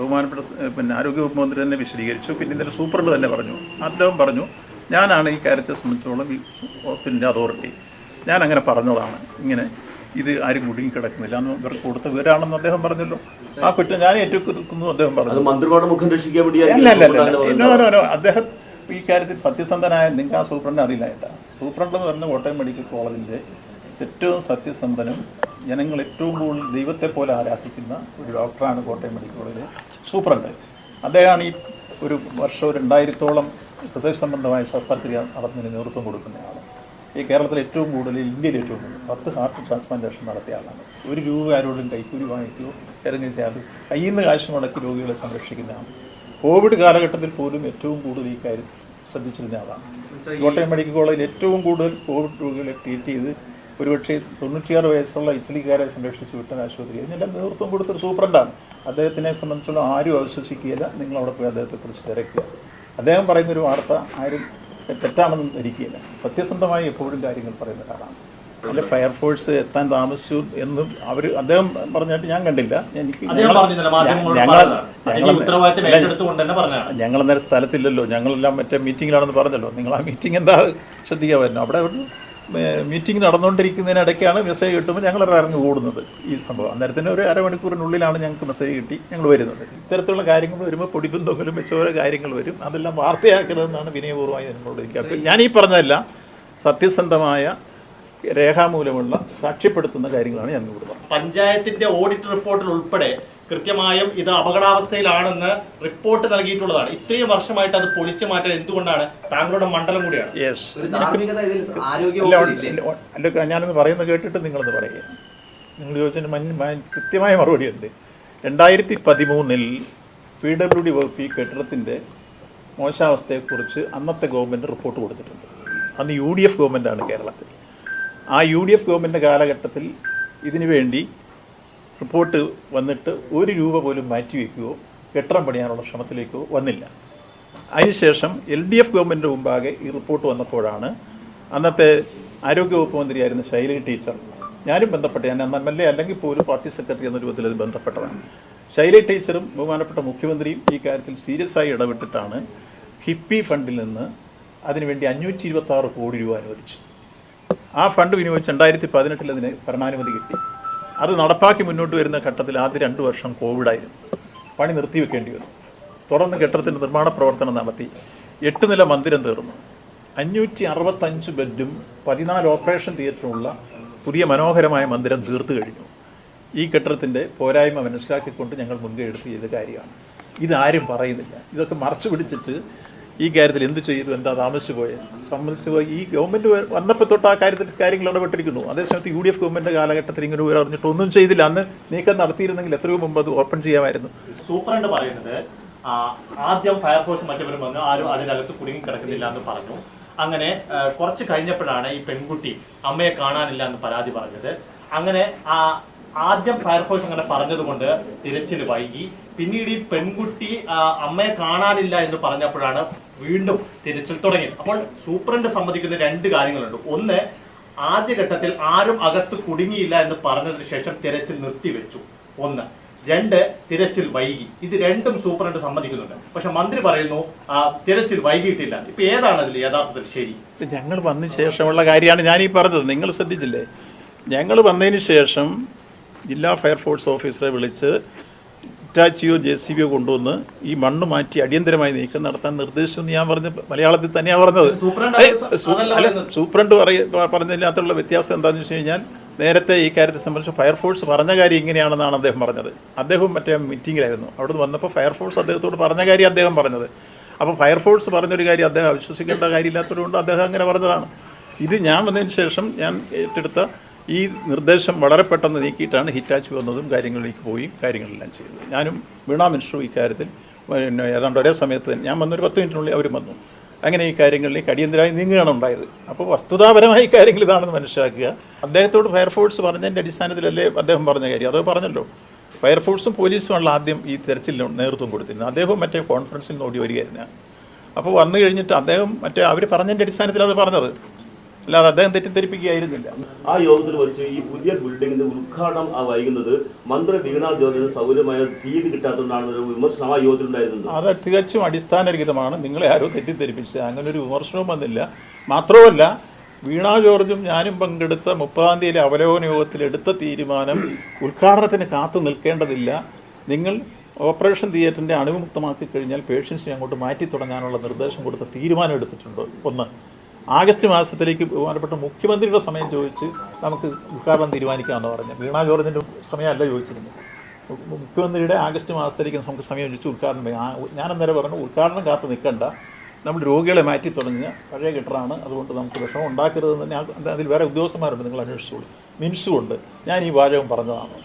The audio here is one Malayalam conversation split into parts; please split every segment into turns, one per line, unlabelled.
ബഹുമാനപ്പെട്ട പിന്നെ ആരോഗ്യവകുപ്പ് മന്ത്രി തന്നെ വിശദീകരിച്ചു. പിന്നെ ഇതിന്റെ സൂപ്രണ്ട് തന്നെ പറഞ്ഞു. അദ്ദേഹം പറഞ്ഞു ഞാനാണ് ഈ കാര്യത്തെ സംബന്ധിച്ചോളം ഈ ഹോസ്പിറ്റലിന്റെ അതോറിറ്റി. ഞാൻ അങ്ങനെ പറഞ്ഞതാണ്. ഇങ്ങനെ ഇത് ആരും കുടുങ്ങി കിടക്കുന്നില്ല എന്ന് ഇവർക്ക് കൊടുത്ത വിവരാണെന്ന് അദ്ദേഹം പറഞ്ഞല്ലോ. ആ കുറ്റം ഞാൻ ഏറ്റെടുക്കുന്നു അദ്ദേഹം പറഞ്ഞു.
മന്ത്രിമാരുടെ മുഖം രക്ഷിക്കാൻ
അല്ല അല്ല അല്ല നോ അദ്ദേഹം ഈ കാര്യത്തിൽ സത്യസന്ധനായ നിങ്ങൾക്ക് ആ സൂപ്രണ്ട് അറിയില്ലായിട്ടാ സൂപ്രണ്ട് എന്ന് പറഞ്ഞ കോട്ടയം മെഡിക്കൽ കോളേജിന്റെ ഏറ്റവും സത്യസന്ധനും ജനങ്ങൾ ഏറ്റവും കൂടുതൽ ദൈവത്തെ പോലെ ആരാധിക്കുന്ന ഒരു ഡോക്ടറാണ് കോട്ടയം മെഡിക്കൽ കോളേജിലെ സൂപ്രണ്ട്. അദ്ദേഹമാണ് ഈ ഒരു വർഷം രണ്ടായിരത്തോളം ഹൃദയ സംബന്ധമായ ശസ്ത്രക്രിയ നടത്തുന്നതിന് നേതൃത്വം കൊടുക്കുന്നയാൾ ഈ കേരളത്തിൽ ഏറ്റവും കൂടുതൽ ഇന്ത്യയിൽ ഏറ്റവും കൂടുതൽ പത്ത് ഹാർട്ട് ട്രാൻസ്പ്ലാന്റേഷൻ നടത്തിയ ആളാണ്. ഒരു രൂപ ആരോടും കൈക്കൂലി വാങ്ങിക്കുകയോ ഏതെങ്കിലും ചെയ്യാൻ കയ്യിൽ നിന്ന് കാശ് മുടക്കി രോഗികളെ സംരക്ഷിക്കുന്നതാണ് കോവിഡ് കാലഘട്ടത്തിൽ പോലും ഏറ്റവും കൂടുതൽ ഈ കാര്യം ശ്രദ്ധിച്ചിരുന്ന ആളാണ്. കോട്ടയം മെഡിക്കൽ കോളേജിൽ ഏറ്റവും കൂടുതൽ കോവിഡ് രോഗികളെ ട്രീറ്റ് ചെയ്ത് ഒരുപക്ഷെ തൊണ്ണൂറ്റിയാറ് വയസ്സുള്ള ഇറ്റലിക്കാരെ സംരക്ഷിച്ച് വിട്ട ആശുപത്രി ഇതിനെല്ലാം നേതൃത്വം കൊടുത്തൊരു സൂപ്രണ്ടാണ്. അദ്ദേഹത്തിനെ സംബന്ധിച്ചുള്ള ആരും അവിശ്വസിക്കുകയില്ല. നിങ്ങൾ അവിടെ പോയി അദ്ദേഹത്തെ കുറിച്ച് തിരക്കുക. അദ്ദേഹം പറയുന്നൊരു വാർത്ത ആരും തെറ്റാണെന്ന് ധരിക്കുകയില്ല. സത്യസന്ധമായി എപ്പോഴും കാര്യങ്ങൾ പറയുന്ന ഒരാളാണ്. അല്ലെ ഫയർഫോഴ്സ് എത്താൻ താമസിച്ചു എന്നും അവർ അദ്ദേഹം പറഞ്ഞിട്ട് ഞാൻ കണ്ടില്ല. എനിക്ക് ഞങ്ങൾ- ഞങ്ങൾ- അന്നേരം സ്ഥലത്തില്ലല്ലോ. ഞങ്ങളെല്ലാം മറ്റേ മീറ്റിങ്ങിലാണെന്ന് പറഞ്ഞല്ലോ. നിങ്ങൾ ആ മീറ്റിംഗ് എന്താ ശ്രദ്ധിക്കാമായിരുന്നു അവിടെ ഒരു മീറ്റിംഗ് നടന്നുകൊണ്ടിരിക്കുന്നതിനിടയ്ക്കാണ് മെസ്സേജ് കിട്ടുമ്പോൾ ഞങ്ങൾ ഇറങ്ങി കൂടുന്നത് ഈ സംഭവം. അന്നേരത്തിന് ഒരു അരമണിക്കൂറിനുള്ളിലാണ് ഞങ്ങൾക്ക് മെസ്സേജ് കിട്ടി ഞങ്ങൾ വരുന്നത്. ഇത്തരത്തിലുള്ള കാര്യങ്ങൾ വരുമ്പോൾ പൊടിപ്പും തൊങ്ങലും വെച്ച ഓരോ കാര്യങ്ങൾ വരും. അതെല്ലാം വാർത്തയാക്കരുതെന്നാണ് വിനയപൂർവമായി നിങ്ങളോട് എനിക്ക് അപ്പോൾ ഞാൻ ഈ പറഞ്ഞതല്ല സത്യസന്ധമായ രേഖാമൂലമുള്ള സാക്ഷ്യപ്പെടുത്തുന്ന കാര്യങ്ങളാണ് ഞാൻ ഇവിടെ പറഞ്ഞത്
പഞ്ചായത്തിന്റെ ഓഡിറ്റ് റിപ്പോർട്ടിൽ ഉൾപ്പെടെ കൃത്യമായും ഇത് അപകടാവസ്ഥയിലാണെന്ന് റിപ്പോർട്ട് നൽകിയിട്ടുള്ളതാണ്. ഇത്രയും വർഷമായിട്ട് അത് പൊളിച്ചു മാറ്റാൻ എന്തുകൊണ്ടാണ് താങ്കളുടെ മണ്ഡലം കൂടിയാണ്?
അല്ല ഞാനൊന്ന് പറയുന്നത് കേട്ടിട്ട് നിങ്ങളൊന്ന് പറയുക. നിങ്ങൾ ചോദിച്ചതിന് കൃത്യമായ മറുപടി ഉണ്ട്. രണ്ടായിരത്തി പതിമൂന്നിൽ പി ഡബ്ല്യു ഡി വകുപ്പ് ഈ കെട്ടിടത്തിന്റെ മോശാവസ്ഥയെക്കുറിച്ച് അന്നത്തെ ഗവൺമെന്റ് റിപ്പോർട്ട് കൊടുത്തിട്ടുണ്ട്. അന്ന് യു ഡി എഫ് ഗവൺമെന്റാണ് കേരളത്തിൽ. ആ യു ഡി എഫ് ഗവൺമെന്റ് കാലഘട്ടത്തിൽ ഇതിനു വേണ്ടി റിപ്പോർട്ട് വന്നിട്ട് ഒരു രൂപ പോലും മാറ്റിവെക്കുകയോ കെട്ടിടം പണിയാനുള്ള ശ്രമത്തിലേക്കോ വന്നില്ല. അതിനുശേഷം എൽ ഡി എഫ് ഗവൺമെന്റ് മുമ്പാകെ ഈ റിപ്പോർട്ട് വന്നപ്പോഴാണ് അന്നത്തെ ആരോഗ്യവകുപ്പ് മന്ത്രിയായിരുന്ന ശൈലജ ടീച്ചർ ഞാനും ബന്ധപ്പെട്ട ഞാൻ എം എൽ എ അല്ലെങ്കിൽ പോലും പാർട്ടി സെക്രട്ടറി എന്ന രൂപത്തിൽ അത് ബന്ധപ്പെട്ടതാണ്. ശൈലജ ടീച്ചറും ബഹുമാനപ്പെട്ട മുഖ്യമന്ത്രിയും ഈ കാര്യത്തിൽ സീരിയസ് ആയി ഇടപെട്ടിട്ടാണ് ഹിപ്പി ഫണ്ടിൽ നിന്ന് അതിനുവേണ്ടി അഞ്ഞൂറ്റി ഇരുപത്തി കോടി രൂപ അനുവദിച്ചു ആ ഫണ്ട് വിനിയോഗിച്ച് രണ്ടായിരത്തി പതിനെട്ടിൽ അതിന് ഭരണാനുമതി കിട്ടി. അത് നടപ്പാക്കി മുന്നോട്ട് വരുന്ന ഘട്ടത്തിൽ ആദ്യ രണ്ട് വർഷം കോവിഡായിരുന്നു. പണി നിർത്തിവെക്കേണ്ടി വന്നു. തുടർന്ന് കെട്ടിടത്തിന്റെ നിർമ്മാണ പ്രവർത്തനം നടത്തി. എട്ട് നില മന്ദിരം തീർന്നു. അഞ്ഞൂറ്റി അറുപത്തഞ്ച് ബെഡും പതിനാല് ഓപ്പറേഷൻ തിയേറ്ററുമുള്ള പുതിയ മനോഹരമായ മന്ദിരം തീർത്തു കഴിഞ്ഞു. ഈ കെട്ടിടത്തിന്റെ പോരായ്മ മനസ്സിലാക്കിക്കൊണ്ട് ഞങ്ങൾ മുൻകൈ എടുത്ത് ചെയ്ത കാര്യമാണ്. ഇതാരും പറയുന്നില്ല. ഇതൊക്കെ മറച്ചു പിടിച്ചിട്ട് ഈ കാര്യത്തിൽ എന്ത് ചെയ്തു? എന്താ താമസിച്ചു പോയത് സംബന്ധിച്ചു പോയി. ഈ ഗവൺമെന്റ് വന്നപ്പോൾ തൊട്ട് ആ കാര്യത്തിൽ കാര്യങ്ങൾ ഇടപെട്ടിരിക്കുന്നു. അതേസമയത്ത് യു ഡി എഫ് ഗവൺമെന്റ് കാലഘട്ടത്തിൽ ഇങ്ങനെ ഒരു അറിഞ്ഞിട്ട് ഒന്നും ചെയ്തില്ല. അന്ന് നീക്കം നടത്തിയിരുന്നെങ്കിൽ എത്രയോ മുമ്പ് അത് ഓപ്പൺ ചെയ്യാമായിരുന്നു.
സൂപ്രണ്ട് പറയുന്നത് ആദ്യം ഫയർഫോഴ്സ് മറ്റവരും വന്നു. ആരും അതിനകത്ത് കുടുങ്ങി കിടക്കുന്നില്ല എന്ന് പറഞ്ഞു. അങ്ങനെ കുറച്ച് കഴിഞ്ഞപ്പോഴാണ് ഈ പെൺകുട്ടി അമ്മയെ കാണാനില്ല എന്ന് പരാതി പറഞ്ഞത്. അങ്ങനെ ആ ആദ്യം ഫയർഫോഴ്സ് അങ്ങനെ പറഞ്ഞതുകൊണ്ട് തിരച്ചിൽ വൈകി. പിന്നീട് ഈ പെൺകുട്ടി അമ്മയെ കാണാനില്ല എന്ന് പറഞ്ഞപ്പോഴാണ് വീണ്ടും തിരിച്ചിൽ തുടങ്ങി. അപ്പോൾ സൂപ്രണ്ട് സമ്മതിക്കുന്ന രണ്ട് കാര്യങ്ങളുണ്ട്. ഒന്ന് ആദ്യഘട്ടത്തിൽ ആരും അകത്ത് കുടുങ്ങിയില്ല എന്ന് പറഞ്ഞതിന് ശേഷം തിരച്ചിൽ നിർത്തിവെച്ചു. ഒന്ന് രണ്ട് തിരച്ചിൽ വൈകി. ഇത് രണ്ടും സൂപ്രണ്ട് സമ്മതിക്കുന്നുണ്ട് പക്ഷെ മന്ത്രി പറയുന്നു തിരച്ചിൽ വൈകിയിട്ടില്ല. ഇപ്പൊ ഏതാണ് അതിൽ യഥാർത്ഥത്തിൽ ശരി?
ഞങ്ങൾ വന്ന ശേഷമുള്ള കാര്യമാണ് ഞാൻ ഈ പറഞ്ഞത്. നിങ്ങൾ ശ്രദ്ധിച്ചില്ലേ? ഞങ്ങൾ വന്നതിന് ശേഷം ജില്ലാ ഫയർഫോഴ്സ് ഓഫീസറെ വിളിച്ച് ഇറ്റാച്ചിയോ ജെ സി ബിയോ കൊണ്ടുവന്ന് ഈ മണ്ണ് മാറ്റി അടിയന്തരമായി നീക്കം നടത്താൻ നിർദ്ദേശം ഞാൻ പറഞ്ഞ മലയാളത്തിൽ തന്നെയാണ് പറഞ്ഞത്.
സൂപ്രണ്ട്
പറഞ്ഞതിനകത്തുള്ള വ്യത്യാസം എന്താണെന്ന് വെച്ച് കഴിഞ്ഞാൽ നേരത്തെ ഈ കാര്യത്തെ സംബന്ധിച്ച് ഫയർഫോഴ്സ് പറഞ്ഞ കാര്യം ഇങ്ങനെയാണെന്നാണ് അദ്ദേഹം പറഞ്ഞത്. അദ്ദേഹം മറ്റേ മീറ്റിങ്ങിലായിരുന്നു അവിടെ നിന്ന് വന്നപ്പോൾ ഫയർഫോഴ്സ് അദ്ദേഹത്തോട് പറഞ്ഞ കാര്യം അദ്ദേഹം പറഞ്ഞത്. അപ്പോൾ ഫയർഫോഴ്സ് പറഞ്ഞൊരു കാര്യം അദ്ദേഹം അവിശ്വസിക്കേണ്ട കാര്യമില്ലാത്തതുകൊണ്ട് അദ്ദേഹം അങ്ങനെ പറഞ്ഞതാണ്. ഇത് ഞാൻ വന്നതിന് ശേഷം ഞാൻ ഏറ്റെടുത്ത ഈ നിർദ്ദേശം വളരെ പെട്ടെന്ന് നീക്കിയിട്ടാണ് ഹിറ്റാച്ച് വന്നതും കാര്യങ്ങളിലേക്ക് പോയി കാര്യങ്ങളെല്ലാം ചെയ്തത് ഞാനും വീണാ മിനിസ്റ്ററും ഇക്കാര്യത്തിൽ പിന്നെ ഏതാണ്ട് ഒരേ സമയത്ത് ഞാൻ വന്നൊരു പത്ത് മിനിറ്റിനുള്ളിൽ അവരും വന്നു. അങ്ങനെ ഈ കാര്യങ്ങളിലേക്ക് അടിയന്തരമായി നീങ്ങുകയാണ് ഉണ്ടായത്. അപ്പോൾ വസ്തുതാപരമായി കാര്യങ്ങൾ ഇതാണെന്ന് മനസ്സിലാക്കുക. അദ്ദേഹത്തോട് ഫയർഫോഴ്സ് പറഞ്ഞതിന്റെ അടിസ്ഥാനത്തിലല്ലേ അദ്ദേഹം പറഞ്ഞ കാര്യം? അത് പറഞ്ഞല്ലോ? ഫയർഫോഴ്സും പോലീസുമാണല്ലോ ആദ്യം ഈ തെരച്ചിലിന് നേതൃത്വം കൊടുത്തിരുന്നത്. അദ്ദേഹം മറ്റേ കോൺഫറൻസിൽ നിന്ന് ഓടി വരികയായിരുന്നു. അപ്പോൾ വന്നു കഴിഞ്ഞിട്ട് അദ്ദേഹം മറ്റേ അവർ പറഞ്ഞതിന്റെ അടിസ്ഥാനത്തിൽ അത് പറഞ്ഞത്. അല്ലാതെ അദ്ദേഹം തെറ്റിദ്ധരിപ്പിക്കുകയായിരുന്നില്ല.
ആ യോഗത്തിൽ വെച്ച് ഈ പുതിയ ബിൽഡിംഗിന്റെ ഉദ്ഘാടനം ആ വൈകുന്നത് മന്ത്രി വീണ ജോർജിന് സൗകര്യമായ തീയതി കിട്ടാത്തതുകൊണ്ടാണ് ഒരു വിമർശനം ആ യോഗത്തിൽ ഉണ്ടായിരുന്നത്.
അത് തികച്ചും അടിസ്ഥാനരഹിതമാണ്. നിങ്ങളെ ആരോ തെറ്റിദ്ധരിപ്പിച്ചത്. അങ്ങനെ ഒരു വിമർശനവും വന്നില്ല. മാത്രമല്ല വീണാ ജോർജും ഞാനും പങ്കെടുത്ത മുപ്പതാം തീയതി അവലോകന യോഗത്തിൽ എടുത്ത തീരുമാനം ഉദ്ഘാടനത്തിന് കാത്തു നിൽക്കേണ്ടതില്ല. നിങ്ങൾ ഓപ്പറേഷൻ തിയേറ്ററിന്റെ അണുവിമുക്തമാക്കി കഴിഞ്ഞാൽ പേഷ്യൻസിനെ അങ്ങോട്ട് മാറ്റി തുടങ്ങാനുള്ള നിർദ്ദേശം കൊടുത്ത തീരുമാനം എടുത്തിട്ടുണ്ട്. ഒന്ന്. ആഗസ്റ്റ് മാസത്തിലേക്ക് ബഹുമാനപ്പെട്ട മുഖ്യമന്ത്രിയുടെ സമയം ചോദിച്ച് നമുക്ക് ഉദ്ഘാടനം തീരുമാനിക്കാമെന്ന് പറഞ്ഞു. വീണ ജോർജിന്റെ സമയമല്ല ചോദിച്ചിരുന്നത്. മുഖ്യമന്ത്രിയുടെ ആഗസ്റ്റ് മാസത്തിലേക്ക് നമുക്ക് സമയം ചോദിച്ചു ഉദ്ഘാടനം ഞാൻ അന്നേരം പറഞ്ഞു ഉദ്ഘാടനം കാത്തു നിൽക്കണ്ട. നമ്മൾ രോഗികളെ മാറ്റി തുടങ്ങുക. പഴയ കെട്ടറാണ് അതുകൊണ്ട് നമുക്ക് വിഷമം ഉണ്ടാക്കരുതെന്ന് ഞാൻ അതിൽ വേറെ ഉദ്യോഗസ്ഥന്മാരുണ്ട് നിങ്ങൾ അന്വേഷിച്ചോളൂ. മിനിറ്റ്സും ഉണ്ട്. ഞാൻ ഈ വാചകം പറഞ്ഞതാണ്.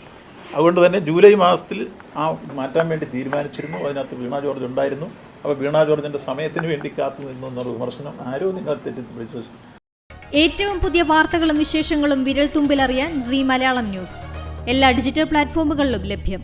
അതുകൊണ്ട് തന്നെ ജൂലൈ മാസത്തിൽ ആ മാറ്റാൻ വേണ്ടി തീരുമാനിച്ചിരുന്നു. അതിനകത്ത് വീണ ജോർജ് ഉണ്ടായിരുന്നു. അപ്പോൾ വീണാ ജോർജിന്റെ സമയത്തിന് വേണ്ടി കാത്തു നിന്നു എന്നുള്ള വിമർശനം ആരോ നിങ്ങൾ തെറ്റിദ്ധരിച്ചു.
ഏറ്റവും പുതിയ വാർത്തകളും വിശേഷങ്ങളും വിരൽ തുമ്പിലറിയാൻ സി മലയാളം ന്യൂസ്. എല്ലാ ഡിജിറ്റൽ പ്ലാറ്റ്ഫോമുകളിലും ലഭ്യം.